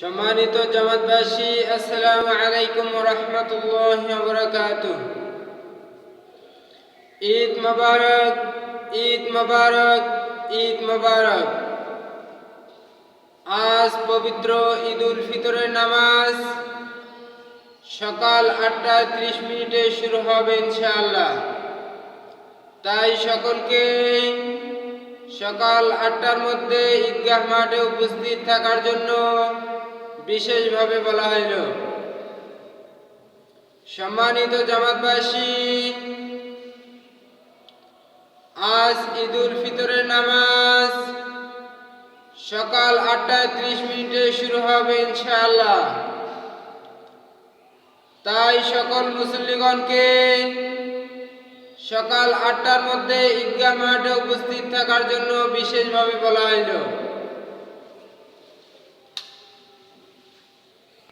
সম্মানিত জামাতবাসী আসসালামু আলাইকুম রহমতুল্লাহ বরকাত ঈদ মোবারক ঈদ মোবারক ঈদ মোবারক। আজ পবিত্র ঈদ উল ফিতরের নামাজ সকাল আটটা ত্রিশ মিনিটে শুরু হবে ইনশাআল্লাহ। তাই সকলকে সকাল আটটার মধ্যে ঈদগাহ মাঠে উপস্থিত থাকার জন্য বিশেষভাবে বলা হইল। সম্মানিত জামাতবাসী, আজ ঈদ উল ফিতরের নামাজ সকাল আটটা ত্রিশ মিনিটে শুরু হবে ইনশাআল্লাহ। তাই সকল মুসল্লিগণকে সকাল আটটার মধ্যে ঈদগাহ মাঠে উপস্থিত থাকার জন্য বিশেষভাবে বলা হইল।